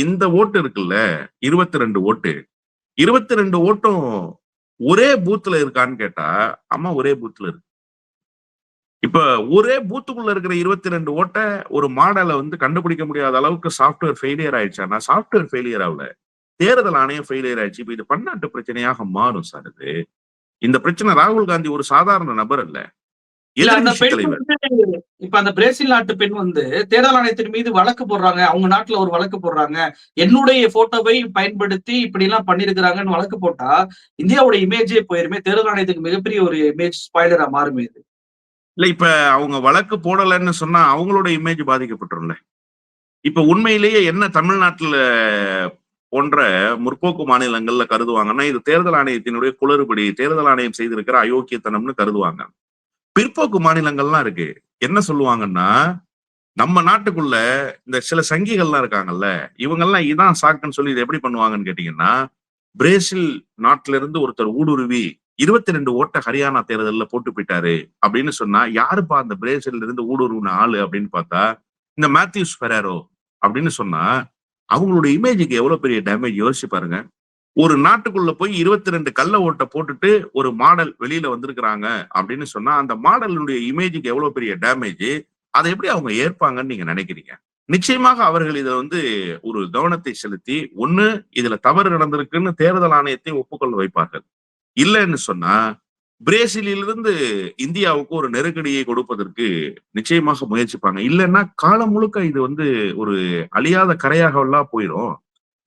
இந்த ஓட்டு இருக்குல்ல இருபத்தி ரெண்டு ஓட்டு. இருபத்தி ரெண்டு ஓட்டும் ஒரே பூத்துல இருக்கான்னு கேட்டா அம்மா ஒரே பூத்துல இருக்கு. இப்ப ஒரே பூத்துக்குள்ள இருக்கிற இருபத்தி ரெண்டு ஓட்டை ஒரு மாடலை வந்து கண்டுபிடிக்க முடியாத அளவுக்கு சாஃப்ட்வேர் ஃபெயிலியர் ஆயிடுச்சானா சாஃப்ட்வேர் ஃபெயிலியர் ஆகல. தேர்தல் ஆணையம் ஃபெயிலியர் ஆயிடுச்சு. இப்ப இது பன்னாட்டு பிரச்சனையாக மாறும் சார் இது. இந்த பிரச்சனை ராகுல் காந்தி ஒரு சாதாரண நபர் இல்லை இல்ல இப்ப அந்த பிரேசில் நாட்டு பெண் வந்து தேர்தல் ஆணையத்தின் மீது வழக்கு போடுறாங்க. அவங்க நாட்டுல ஒரு வழக்கு போடுறாங்க. என்னுடைய போட்டோவை பயன்படுத்தி இப்படி எல்லாம் பண்ணிருக்கிறாங்கன்னு வழக்கு போட்டா இந்தியாவோட இமேஜே போயிருமே. தேர்தல் ஆணையத்துக்கு மிகப்பெரிய ஒரு இமேஜ் ஸ்பாய்லரா மாறுமே இது. இல்ல இப்ப அவங்க வழக்கு போடலைன்னு சொன்னா அவங்களோட இமேஜ் பாதிக்கப்பட்டுரும்ல. இப்ப உண்மையிலேயே என்ன தமிழ்நாட்டுல போன்ற முற்போக்கு மாநிலங்கள்ல கருதுவாங்கன்னா இது தேர்தல் ஆணையத்தினுடைய குளறுபடி தேர்தல் ஆணையம் செய்திருக்கிற அயோக்கியத்தனம்னு கருதுவாங்க. பிற்போக்கு மாநிலங்கள்லாம் இருக்கு. என்ன சொல்லுவாங்கன்னா நம்ம நாட்டுக்குள்ள இந்த சில சங்கிகள்லாம் இருக்காங்கல்ல இவங்கெல்லாம் இதான் சாக்குன்னு சொல்லி இது எப்படி பண்ணுவாங்கன்னு கேட்டீங்கன்னா பிரேசில் நாட்டுல இருந்து ஒருத்தர் ஊடுருவி இருபத்தி ரெண்டு ஓட்ட ஹரியானா தேர்தலில் போட்டு போயிட்டாரு அப்படின்னு சொன்னா யாருப்பா அந்த பிரேசில்ல இருந்து ஊடுருவின ஆளு அப்படின்னு பார்த்தா இந்த மேத்யூஸ் ஃபெராரோ அப்படின்னு சொன்னா அவங்களுடைய இமேஜுக்கு எவ்வளவு பெரிய டேமேஜ் யோசிச்சு பாருங்க. ஒரு நாட்டுக்குள்ள போய் இருபத்தி ரெண்டு கல்லை ஓட்டை போட்டுட்டு ஒரு மாடல் வெளியில வந்திருக்கிறாங்க அப்படின்னு சொன்னா அந்த மாடலுடைய இமேஜுக்கு எவ்வளவு பெரிய டேமேஜ் அதை எப்படி அவங்க ஏற்பாங்கன்னு நீங்க நினைக்கிறீங்க? நிச்சயமாக அவர்கள் இதை வந்து ஒரு கவனத்தை செலுத்தி ஒண்ணு இதுல தவறு நடந்திருக்குன்னு தேர்தல் ஆணையத்தை ஒப்புக்கொள்ள வைப்பார்கள். இல்லைன்னு சொன்னா பிரேசிலிலிருந்து இந்தியாவுக்கு ஒரு நெருக்கடியை கொடுப்பதற்கு நிச்சயமாக முயற்சிப்பாங்க. இல்லைன்னா காலம் முழுக்க இது வந்து ஒரு அழியாத கரையாகவெல்லாம் போயிடும்.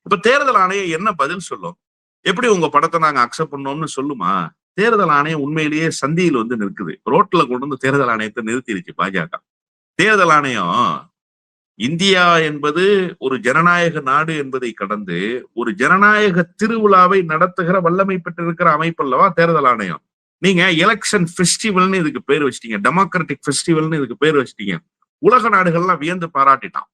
இப்ப தேர்தல் ஆணையம் என்ன பதில் சொல்லும்? எப்படி உங்க படத்தை நாங்க அக்செப்ட் பண்ணோம்னு சொல்லுமா? தேர்தல் ஆணையம் உண்மையிலேயே சந்தியில் வந்து நிற்குது. ரோட்ல கொண்டு வந்து தேர்தல் ஆணையத்தை நிறுத்திடுச்சு பாஜக. தேர்தல் ஆணையம் இந்தியா என்பது ஒரு ஜனநாயக நாடு என்பதை கடந்து ஒரு ஜனநாயக திருவிழாவை நடத்துகிற வல்லமை பெற்றிருக்கிற அமைப்பு அல்லவா தேர்தல் ஆணையம்? நீங்க எலெக்ஷன் ஃபெஸ்டிவல்னு இதுக்கு பேர் வச்சிட்டீங்க. டெமோக்ராட்டிக் ஃபெஸ்டிவல்னு இதுக்கு பேர் வச்சிட்டீங்க. உலக நாடுகள்லாம் வியந்து பாராட்டிட்டான்.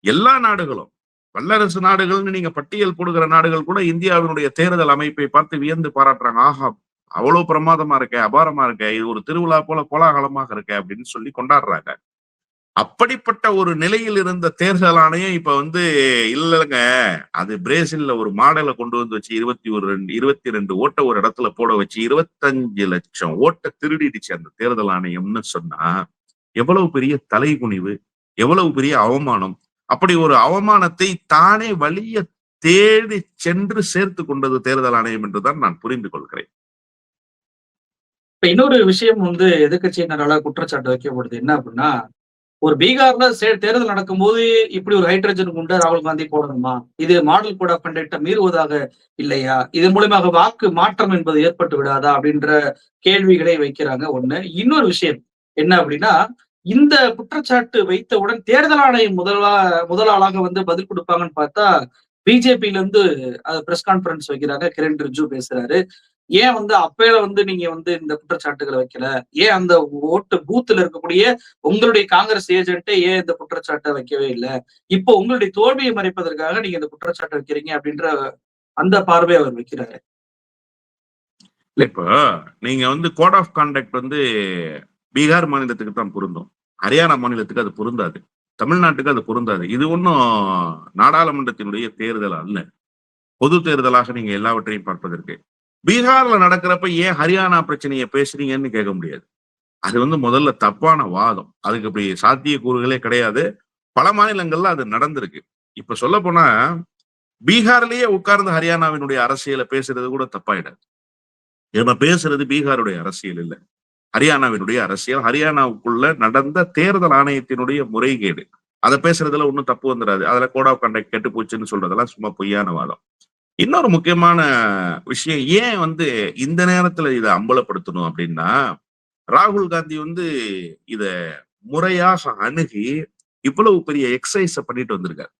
எல்லா நாடுகளும். வல்லரசு நாடுகள்னு நீங்க பட்டியல் போடுகிற நாடுகள் கூட இந்தியாவினுடைய தேர்தல் அமைப்பை பார்த்து வியந்து பாராட்டுறாங்க. ஆஹா அவ்வளவு பிரமாதமா இருக்க அபாரமா இருக்க இது ஒரு திருவிழா போல கோலாகலமாக இருக்க அப்படின்னு சொல்லி கொண்டாடுறாங்க. அப்படிப்பட்ட ஒரு நிலையில் இருந்த தேர்தல் ஆணையம் இப்ப வந்து இல்லைங்க அது பிரேசில்ல ஒரு மாடலை கொண்டு வந்து வச்சு இருபத்தி ஒரு ரெண்டு இருபத்தி ரெண்டு ஓட்டை ஒரு இடத்துல போட வச்சு இருபத்தஞ்சு லட்சம் ஓட்டை திருடிடுச்சு அந்த தேர்தல் ஆணையம்னு சொன்னா எவ்வளவு பெரிய தலைகுனிவு எவ்வளவு பெரிய அவமானம் அப்படி ஒரு அவமானத்தை தானே வழிய தேடி சென்று சேர்த்து கொண்டது தேர்தல் ஆணையம் என்றுதான் நான் புரிந்து கொள்கிறேன். இப்ப இன்னொரு விஷயம் வந்து எதிர்கட்சியினரால குற்றச்சாட்டு வைக்கப்படுது. என்ன அப்படின்னா ஒரு பீகார்ல தேர்தல் தேர்தல் நடக்கும்போது இப்படி ஒரு ஹைட்ரஜன் குண்டை ராகுல் காந்தி போடணுமா? இது மாடல் கோட் ஆஃப் மீறுவதாக இல்லையா? இதன் மூலியமாக வாக்கு மாற்றம் என்பது ஏற்பட்டு விடாதா? அப்படின்ற கேள்விகளை வைக்கிறாங்க. ஒண்ணு. இன்னொரு விஷயம் என்ன அப்படின்னா இந்த குற்றச்சாட்டு வைத்தவுடன் தேர்தல் ஆணையம் முதலா முதலாளாக வந்து பதில் கொடுப்பாங்கன்னு பார்த்தா பிஜேபியில இருந்து பிரஸ் கான்ஃபரன்ஸ் வைக்கிறாங்க. கிரண் ரிஜு பேசுறாரு. ஏன் வந்து அப்பையில வந்து நீங்க வந்து இந்த குற்றச்சாட்டுகளை வைக்கல? ஏன் அந்த ஓட்டு பூத்துல இருக்கக்கூடிய உங்களுடைய காங்கிரஸ் ஏஜென்ட்டே ஏன் இந்த குற்றச்சாட்டை வைக்கவே இல்லை? இப்போ உங்களுடைய தோல்வியை மறைப்பதற்காக நீங்க இந்த குற்றச்சாட்டை வைக்கிறீங்க அப்படின்ற அந்த பார்வையை அவர் வைக்கிறாரு. இல்ல இப்போ நீங்க வந்து கோட் ஆஃப் கான்டக்ட் வந்து பீகார் மாநிலத்துக்கு தான் பொருந்தும். ஹரியானா மாநிலத்துக்கு அது பொருந்தாது. தமிழ்நாட்டுக்கு அது பொருந்தாது. இது ஒன்றும் நாடாளுமன்றத்தினுடைய தேர்தல் அல்ல. பொது தேர்தலாக நீங்க எல்லாவற்றையும் பார்ப்பதற்கு. பீகார்ல நடக்கிறப்ப ஏன் ஹரியானா பிரச்சனையை பேசுறீங்கன்னு கேட்க முடியாது. அது வந்து முதல்ல தப்பான வாதம். அதுக்கு அப்படி சாத்திய கூறுகளே கிடையாது. பல மாநிலங்கள்ல அது நடந்திருக்கு. இப்ப சொல்ல போனா பீகார்லயே உட்கார்ந்து ஹரியானாவினுடைய அரசியலை பேசுறது கூட தப்பாயிடாது. ஏன்னா பேசுறது பீகாருடைய அரசியல் இல்லை. ஹரியானாவினுடைய அரசியல் ஹரியானாவுக்குள்ள நடந்த தேர்தல் ஆணையத்தினுடைய முறைகேடு. அதை பேசுறதுல ஒன்றும் தப்பு வந்துடாது அதுல கோட் ஆஃப் கண்டக்ட் கெட்டு போச்சுன்னு சொல்றதெல்லாம் சும்மா பொய்யான வாதம். இன்னொரு முக்கியமான விஷயம் ஏன் வந்து இந்த நேரத்துல இதை அம்பலப்படுத்தணும் அப்படின்னா ராகுல் காந்தி வந்து இத முறையாக அணுகி இவ்வளவு பெரிய எக்ஸசைஸ பண்ணிட்டு வந்திருக்காரு.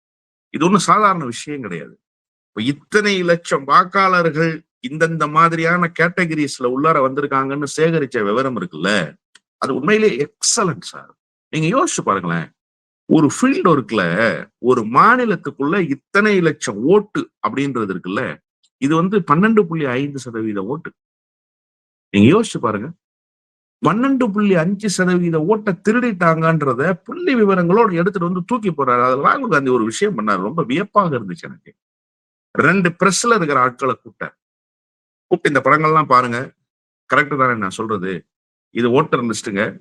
இது ஒண்ணும் சாதாரண விஷயம் கிடையாது. இப்ப இத்தனை லட்சம் வாக்காளர்கள் இந்தந்த மாதிரியான கேட்டகரிஸ்ல உள்ளார வந்திருக்காங்கன்னு சேகரிச்ச விவரம் இருக்குல்ல? அது உண்மையிலேயே எக்ஸலன்ட் சார் நீங்க யோசிச்சு பாருங்களேன். ஒரு ஃபீல்டு ஒர்க்ல ஒரு மாநிலத்துக்குள்ள இத்தனை லட்சம் ஓட்டு அப்படின்றது இருக்குல்ல இது வந்து பன்னெண்டு புள்ளி ஐந்து சதவீத ஓட்டு. நீங்க யோசிச்சு பாருங்க. பன்னெண்டு புள்ளி அஞ்சு சதவீத ஓட்டை திருடிட்டாங்கன்றத புள்ளி விவரங்களோடு எடுத்துட்டு வந்து தூக்கி போறாரு அதுல ராகுல் காந்தி ஒரு விஷயம் பண்ணாரு. ரொம்ப வியப்பாக இருந்துச்சு எனக்கு. ரெண்டு பிரஸ்ல இருக்கிற ஆட்களை கூப்பிட்டார். கூப்பிட்டு இந்த படங்கள்லாம் பாருங்க. கரெக்டு தானே நான் சொல்றது. இது voter லிஸ்ட்டுங்க.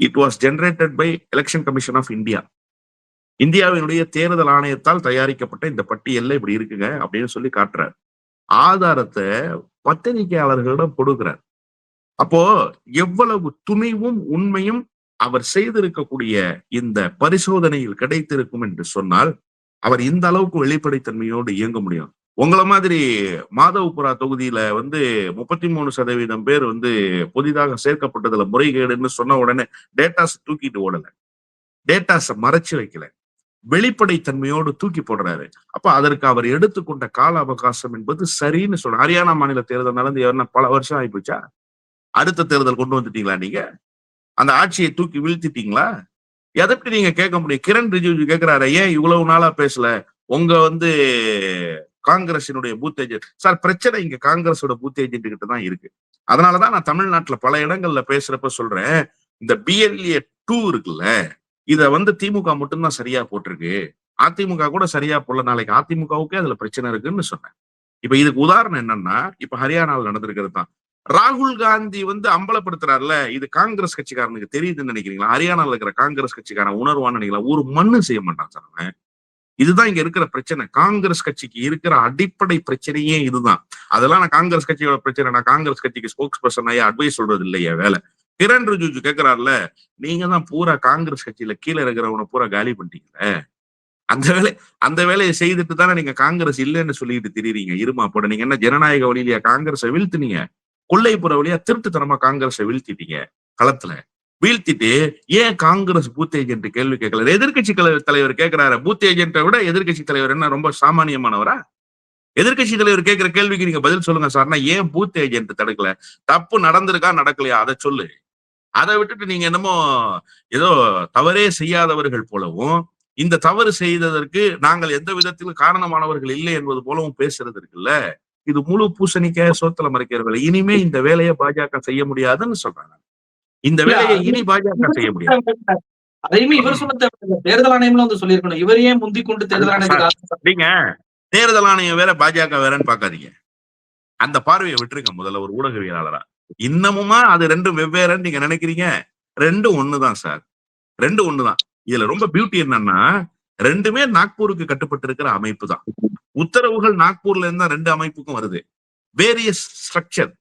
It was generated by election commission of India இந்தியாவினுடைய தேர்தல் ஆணையத்தால் தயாரிக்கப்பட்ட இந்த பட்டியல்ல இப்படி இருக்குங்க அப்படின்னு சொல்லி காட்டுறார். ஆதாரத்தை பத்திரிகையாளர்களிடம் கொடுக்கிறார். அப்போ எவ்வளவு துணிவும் உண்மையும் அவர் செய்திருக்கக்கூடிய இந்த பரிசோதனையில் கிடைத்திருக்கும் என்று சொன்னால் அவர் இந்த அளவுக்கு வெளிப்படைத்தன்மையோடு இயங்க முடியும். உங்களை மாதிரி மாதவபுரா தொகுதியில வந்து முப்பத்தி மூணு சதவீதம் பேர் வந்து புதிதாக சேர்க்கப்பட்டதுல முறைகேடுன்னு சொன்ன உடனே டேட்டாஸ் தூக்கிட்டு ஓடல. டேட்டாஸ மறைச்சு வைக்கல. வெளிப்படைத்தன்மையோடு தூக்கி போடுறாரு. அப்ப அதற்கு அவர் எடுத்துக்கொண்ட கால அவகாசம் என்பது சரின்னு சொல்ற ஹரியானா மாநில தேர்தல் நடந்து என்ன பல வருஷம் ஆயிப்போச்சா? அடுத்த தேர்தல் கொண்டு வந்துட்டீங்களா நீங்க? அந்த ஆட்சியை தூக்கி வீழ்த்திட்டீங்களா? எதை நீங்க கேட்க முடியும்? கிரண் ரிஜிஜு கேக்குறாரு ஏன் இவ்வளவு நாளா பேசல? உங்க வந்து காங்கிரசினுடைய பூத் ஏஜென்ட் சார் பிரச்சனை இங்க காங்கிரஸோட பூத் ஏஜென்ட் கிட்ட தான் இருக்கு. அதனாலதான் நான் தமிழ்நாட்டுல பல இடங்கள்ல பேசுறப்ப சொல்றேன். இந்த பிஎல்ஏ டூ இருக்குல்ல இத வந்து திமுக மட்டும்தான் சரியா போட்டிருக்கு. அதிமுக கூட சரியா போடல. நாளைக்கு அதிமுகவுக்கே அதுல பிரச்சனை இருக்குன்னு சொன்னேன். இப்ப இதுக்கு உதாரணம் என்னன்னா இப்ப ஹரியானாவில் நடந்திருக்கிறது தான். ராகுல் காந்தி வந்து அம்பலப்படுத்துறாருல இது காங்கிரஸ் கட்சிக்காரனுக்கு தெரியுதுன்னு நினைக்கிறீங்களா? ஹரியானால இருக்கிற காங்கிரஸ் கட்சிக்காரன் உணர்வான்னு நினைக்கலாம் ஒரு மண்ணு செய்ய மாட்டான் சார் அவன். இதுதான் இங்க இருக்கிற பிரச்சனை. காங்கிரஸ் கட்சிக்கு இருக்கிற அடிப்படை பிரச்சனையே இதுதான். அதெல்லாம் நான் காங்கிரஸ் கட்சியோட பிரச்சனை நான் காங்கிரஸ் கட்சிக்கு ஸ்போக்ஸ் பர்சன் ஆகி அட்வைஸ் சொல்றது இல்லையா வேலை. கிரண் ரிஜிஜு கேட்கிறாருல நீங்க தான் பூரா காங்கிரஸ் கட்சியில கீழே இருக்கிறவனை பூரா காலி பண்ணிட்டீங்களே? அந்த வேலை அந்த வேலையை செய்துட்டு தானே நீங்க காங்கிரஸ் இல்லைன்னு சொல்லிட்டு திரியுறீங்க. இருமா போட நீங்க என்ன ஜனநாயக வழியிலேயே காங்கிரஸை வீழ்த்துனீங்க? கொள்ளைப்புற வழியா திருட்டுத்தனமா காங்கிரஸை வீழ்த்திட்டீங்க களத்துல. வீழ்த்திட்டு ஏன் காங்கிரஸ் பூத் ஏஜென்ட் கேள்வி கேட்கல? எதிர்கட்சி தலைவர் கேட்கிறாரு. பூத் ஏஜென்ட்டை விட எதிர்கட்சி தலைவர் என்ன ரொம்ப சாமானியமானவரா? எதிர்கட்சி தலைவர் கேட்கிற கேள்விக்கு நீங்க பதில் சொல்லுங்க சார்னா ஏன் பூத் ஏஜென்ட் தடுக்கல? தப்பு நடந்திருக்கா நடக்கலையா? அதை சொல்லு. அதை விட்டுட்டு நீங்க என்னமோ ஏதோ தவறே செய்யாதவர்கள் போலவும் இந்த தவறு செய்ததற்கு நாங்கள் எந்த விதத்திலும் காரணமானவர்கள் இல்லை என்பது போலவும் பேசுறது இருக்குல்ல? இது முழு பூசணிக்க சோத்தல மறைக்கிறவர்கள். இனிமே இந்த வேலையை பாஜக செய்ய முடியாதுன்னு சொல்றாங்க. இந்த வேலையை இனி பாஜக செய்ய முடியாது. அதையுமே இவர் சொல்ல தேவையில்லை தேர்தல் ஆணையம்ல வந்து சொல்லியிருக்கணும். இவர் ஏன் முந்தி கொண்டு தேர்தல் ஆணையத்துக்கு நீங்க தேர்தல் ஆணையம் வேற பாஜக வேறன்னு பாக்காதீங்க அந்த பார்வையை விட்டுருங்க முதல்ல ஒரு ஊடகவியலாளரா. இன்னமுமா அது ரெண்டும் வெவ்வேறுன்னு நீங்க நினைக்கிறீங்க? ரெண்டும் ஒண்ணுதான் சார். ரெண்டு ஒண்ணுதான். இதுல ரொம்ப பியூட்டி என்னன்னா ரெண்டுமே நாக்பூருக்கு கட்டுப்பட்டு இருக்கிற அமைப்பு தான் உத்தரவுகள் நாக்பூர்ல இருந்தா ரெண்டு அமைப்புக்கும் வருது. வேரியஸ் ஸ்ட்ரக்சர்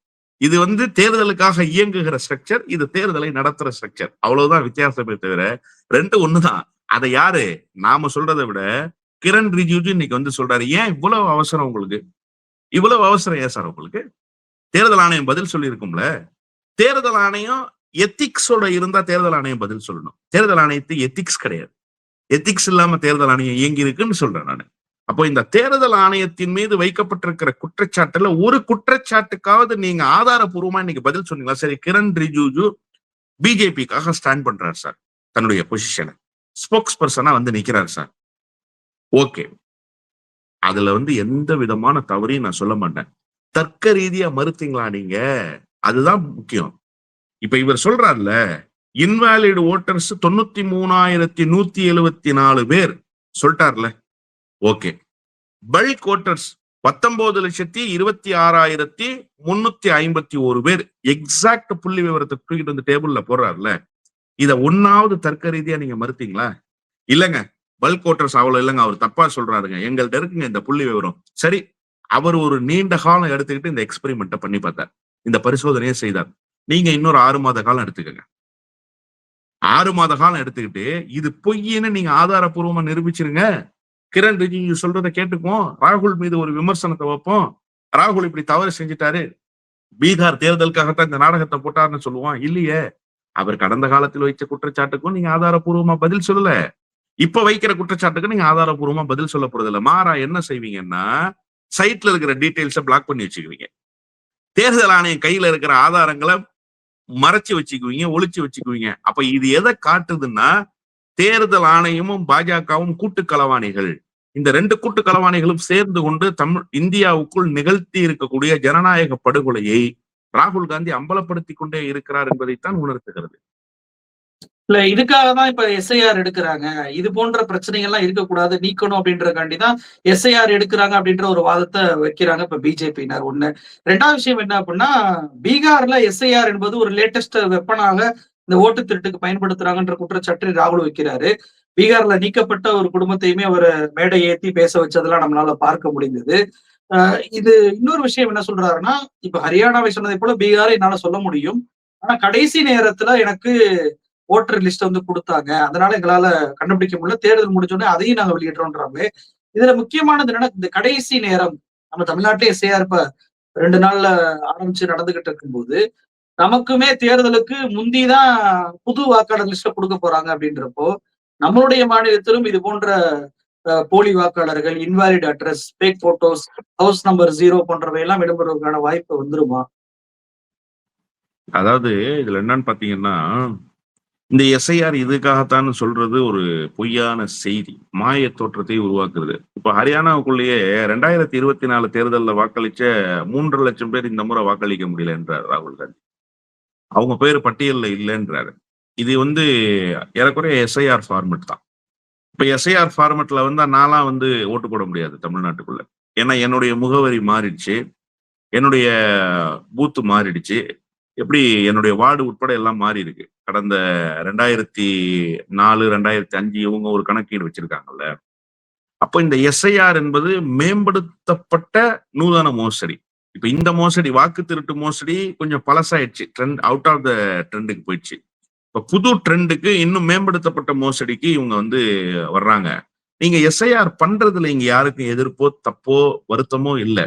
இது வந்து தேர்தலுக்காக இயங்குகிற ஸ்ட்ரக்சர் இது தேர்தலை நடத்துற ஸ்ட்ரக்சர் அவ்வளவுதான் வித்தியாசமே தவிர ரெண்டு ஒண்ணுதான். அதை யாரு? நாம சொல்றதை விட கிரண் ரிஜிஜு இன்னைக்கு வந்து சொல்றாரு ஏன் இவ்வளவு அவசரம் உங்களுக்கு? இவ்வளவு அவசரம் ஏன் சார் உங்களுக்கு? தேர்தல் ஆணையம் பதில் சொல்லியிருக்கும்ல. தேர்தல் ஆணையம் எத்திக்ஸோட இருந்தா தேர்தல் ஆணையம் பதில் சொல்லணும். தேர்தல் ஆணையத்துக்கு எத்திக்ஸ் கிடையாது. எத்திக்ஸ் இல்லாம தேர்தல் ஆணையம் இயங்கி இருக்குன்னு சொல்றேன் நான். அப்போ இந்த தேர்தல் ஆணையத்தின் மீது வைக்கப்பட்டிருக்கிற குற்றச்சாட்டுல ஒரு குற்றச்சாட்டுக்காவது நீங்க ஆதாரபூர்வமா இன்னைக்கு பதில் சொன்னீங்களா? சரி கிரண் ரிஜிஜு பிஜேபிக்காக ஸ்டாண்ட் பண்றாரு சார். தன்னுடைய பொசிஷனை ஸ்போக்ஸ் பர்சனா வந்து நிக்கிறாரு சார். ஓகே. அதுல வந்து எந்த விதமான தவறையும் நான் சொல்ல மாட்டேன். தர்க்க ரீதியா மறுத்தீங்களா நீங்க? அதுதான் முக்கியம். இப்ப இவர் சொல்றாருல இன்வாலிட் ஓட்டர்ஸ் தொண்ணூத்தி மூணாயிரத்தி நூத்தி எழுவத்தி நாலு பேர். சொல்லிட்டார்ல. ஓகே பல்க் ஓட்டர்ஸ் பத்தொன்பது லட்சத்தி இருபத்தி ஆறாயிரத்தி முன்னூத்தி ஐம்பத்தி ஒரு பேர். எக்ஸாக்ட் புள்ளி விவரத்தை தூக்கிட்டு வந்து டேபிள்ல போடுறாருல. இத ஒன்னாவது தர்க்க ரீதியா நீங்க மறுத்தீங்களா? இல்லங்க. பல்க் ஓட்டர்ஸ் அவ்வளவு இல்லைங்க. அவர் தப்பா சொல்றாருங்க. எங்கள்கிட்ட இருக்குங்க இந்த புள்ளி விவரம். சரி அவர் ஒரு நீண்ட காலம் எடுத்துக்கிட்டு இந்த எக்ஸ்பெரிமெண்ட்டை பண்ணி பார்த்தார். இந்த பரிசோதனையை செய்தார். நீங்க இன்னொரு ஆறு மாத காலம் எடுத்துக்கங்க. ஆறு மாத காலம் எடுத்துக்கிட்டு இது பொய்ன்னு நீங்க ஆதாரப்பூர்வமா நிரூபிச்சிருங்க. கிரண் ரிஜிஜு சொல்றதை கேட்டுக்குவோம். ராகுல் மீது ஒரு விமர்சனத்தை வைப்போம். ராகுல் இப்படி தவறு செஞ்சுட்டாரு. பீகார் தேர்தலுக்காகத்தான் இந்த நாடகத்தை போட்டாருன்னு சொல்லுவோம் இல்லையே. அவர் கடந்த காலத்தில் வைச்ச குற்றச்சாட்டுக்கும் நீங்க ஆதாரபூர்வமா பதில் சொல்லல. இப்ப வைக்கிற குற்றச்சாட்டுக்கு நீங்க ஆதாரப்பூர்வமா பதில் சொல்ல போறது இல்ல மாறா என்ன செய்வீங்கன்னா சைட்ல இருக்கிற டீட்டெயில்ஸை பிளாக் பண்ணி வச்சுக்குவீங்க. தேர்தல் ஆணையம் கையில இருக்கிற ஆதாரங்களை மறைச்சு வச்சுக்குவீங்க ஒழிச்சு வச்சுக்குவீங்க. அப்ப இது எதை காட்டுதுன்னா தேர்தல் ஆணையமும் பாஜகவும் கூட்டு களவாணிகள். இந்த ரெண்டு கூட்டு களவாணிகளும் சேர்ந்து கொண்டு தமிழ் இந்தியாவுக்குள் நிகழ்த்தி இருக்கக்கூடிய ஜனநாயக படுகொலையை ராகுல் காந்தி அம்பலப்படுத்தி கொண்டே இருக்கிறார் என்பதைத்தான் உணர்த்துகிறது. இல்ல இதுக்காக தான் இப்ப எஸ்ஐஆர் எடுக்கிறாங்க. இது போன்ற பிரச்சனைகள் எல்லாம் இருக்கக்கூடாது நீக்கணும் அப்படின்றதுக்காண்டி தான் எஸ்ஐஆர் எடுக்கிறாங்க அப்படின்ற ஒரு வாதத்தை வைக்கிறாங்க இப்ப பிஜேபியினர் ஒண்ணு. ரெண்டாவது விஷயம் என்ன அப்படின்னா பீகார்ல எஸ்ஐஆர் என்பது ஒரு லேட்டஸ்ட் வெப்பனாக இந்த ஓட்டு திருட்டுக்கு பயன்படுத்துறாங்கன்ற குற்றச்சாட்டு ராகுல் வைக்கிறாரு. பீகார்ல நீக்கப்பட்ட ஒரு குடும்பத்தையுமே அவர் மேடை ஏத்தி பேச வச்சதெல்லாம் நம்மளால பார்க்க முடிந்தது. இது இன்னொரு விஷயம் என்ன சொல்றாருன்னா இப்ப ஹரியானாவை சொன்னதை போல பீகாரை என்னால சொல்ல முடியும். ஆனா கடைசி நேரத்துல எனக்கு ஓட்டர் லிஸ்ட் வந்து கொடுத்தாங்க. அதனால எங்களால கண்டுபிடிக்க முடியல. தேர்தல் முடிஞ்சோடனே அதையும் நாங்க வெளியிடுறோன்றாங்க. இதுல முக்கியமானது என்னன்னா இந்த கடைசி நேரம் நம்ம தமிழ்நாட்டிலே எஸ்ஐஆர் இப்ப ரெண்டு நாள்ல ஆரம்பிச்சு நடந்துகிட்டு இருக்கும்போது நமக்குமே தேர்தலுக்கு முந்திதான் புது வாக்காளர் லிஸ்ட கொடுக்க போறாங்க அப்படின்றப்போ நம்மளுடைய மாநிலத்திலும் இது போன்ற போலி வாக்காளர்கள் invalid address fake photos house number zero போன்றவை எல்லாம் இடம்பெறுவதற்கான வாய்ப்பு வந்துருமா? அதாவது இதுல என்னன்னு பாத்தீங்கன்னா இந்த எஸ்ஐஆர் இதுக்காகத்தான் சொல்றது ஒரு பொய்யான செய்தி மாய தோற்றத்தை உருவாக்குறது. இப்ப ஹரியானாவுக்குள்ளேயே ரெண்டாயிரத்தி இருபத்தி நாலு தேர்தலில் வாக்களிச்ச மூன்று லட்சம் பேர் இந்த முறை வாக்களிக்க முடியல என்றார் ராகுல் காந்தி. அவங்க பேர் பட்டியலில் இல்லைன்றாரு. இது வந்து ஏறக்குறைய எஸ்ஐஆர் ஃபார்மெட் தான். இப்போ எஸ்ஐஆர் ஃபார்மெட்ல வந்து நான்லாம் வந்து ஓட்டு போட முடியாது தமிழ்நாட்டுக்குள்ள. ஏன்னா என்னுடைய முகவரி மாறிடுச்சு. என்னுடைய பூத்து மாறிடுச்சு. எப்படி என்னுடைய வார்டு உட்பட எல்லாம் மாறி இருக்கு. கடந்த ரெண்டாயிரத்தி நாலு ரெண்டாயிரத்தி அஞ்சு இவங்க ஒரு கணக்கீடு வச்சிருக்காங்கல்ல. அப்போ இந்த எஸ்ஐஆர் என்பது மேம்படுத்தப்பட்ட நூதன மோசடி. இப்ப இந்த மோசடி வாக்கு திருட்டு மோசடி கொஞ்சம் பழசாயிடுச்சு. ட்ரெண்ட் அவுட் ஆஃப் த ட்ரெண்டுக்கு போயிடுச்சு. இப்ப புது ட்ரெண்டுக்கு இன்னும் மேம்படுத்தப்பட்ட மோசடிக்கு இவங்க வந்து வர்றாங்க. நீங்க எஸ்ஐஆர் பண்றதுல இங்க யாருக்கும் எதிர்ப்போ தப்போ வருத்தமோ இல்லை.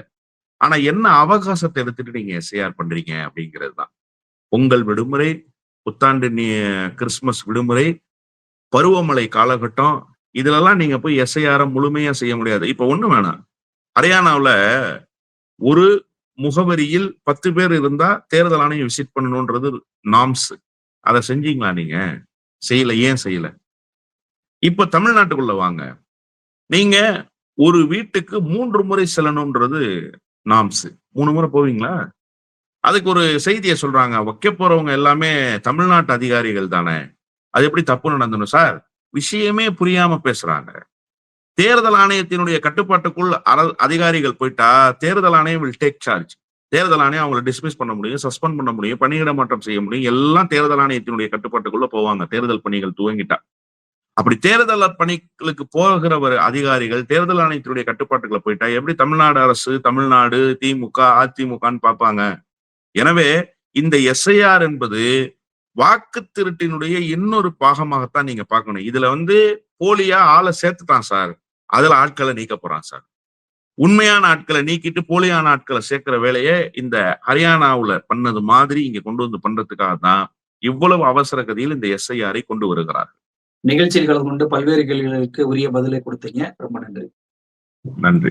ஆனா என்ன அவகாசத்தை எடுத்துட்டு நீங்க எஸ்ஐஆர் பண்றீங்க அப்படிங்கிறது தான் பொங்கல் விடுமுறை புத்தாண்டு நீ கிறிஸ்துமஸ் விடுமுறை பருவமழை காலகட்டம் இதுலலாம் நீங்க போய் எஸ்ஐஆரை முழுமையா செய்ய முடியாது. இப்ப ஒண்ணு வேணாம். ஹரியானாவில் ஒரு முகவரியில் பத்து பேர் இருந்தா தேர்தல் ஆணையம் விசிட் பண்ணணும்ன்றது நாம்ஸ். அதை செஞ்சீங்களா நீங்க? செய்யல ஏன் செய்யல? இப்ப தமிழ்நாட்டுக்குள்ள வாங்க. நீங்க ஒரு வீட்டுக்கு மூன்று முறை செல்லணும்ன்றது நாம்ஸ். மூணு முறை போவீங்களா? அதுக்கு ஒரு செய்தியை சொல்றாங்க. வைக்க போறவங்க எல்லாமே தமிழ்நாட்டு அதிகாரிகள் தானே. அது எப்படி தப்பு நடந்தணும் சார் விஷயமே புரியாம பேசுறாங்க. தேர்தல் ஆணையத்தினுடைய கட்டுப்பாட்டுக்குள் அர- அதிகாரிகள் போயிட்டா தேர்தல் ஆணையம் வில் டேக் சார்ஜ் தேர்தல் ஆணையம் அவங்களை டிஸ்மிஸ் பண்ண முடியும் சஸ்பெண்ட் பண்ண முடியும் பணியிட மாற்றம் செய்ய முடியும் எல்லாம் தேர்தல் ஆணையத்தினுடைய கட்டுப்பாட்டுக்குள்ள போவாங்க. தேர்தல் பணிகள் துவங்கிட்டா. அப்படி தேர்தல் பணிகளுக்கு போகிறவர் அதிகாரிகள் தேர்தல் ஆணையத்தினுடைய கட்டுப்பாட்டுக்குள்ள போயிட்டா எப்படி தமிழ்நாடு அரசு தமிழ்நாடு திமுக அதிமுகன்னு பார்ப்பாங்க. எனவே இந்த எஸ்ஐஆர் என்பது வாக்கு திருட்டினுடைய இன்னொரு பாகமாகத்தான் நீங்க பார்க்கணும். இதுல வந்து போலியா ஆளை சேர்த்துட்டான் சார். அதுல ஆட்களை நீக்க போறான் சார். உண்மையான ஆட்களை நீக்கிட்டு போலியான ஆட்களை சேர்க்கிற வேலையை இந்த ஹரியானாவுல பண்ணது மாதிரி இங்க கொண்டு வந்து பண்றதுக்காக தான் இவ்வளவு அவசர கதியில் இந்த எஸ்ஐஆரை கொண்டு வருகிறார் நிகழ்ச்சியில் கலந்து கொண்டு பல்வேறு கேள்விகளுக்கு உரிய பதிலை கொடுத்தீங்க. ரொம்ப நன்றி. நன்றி.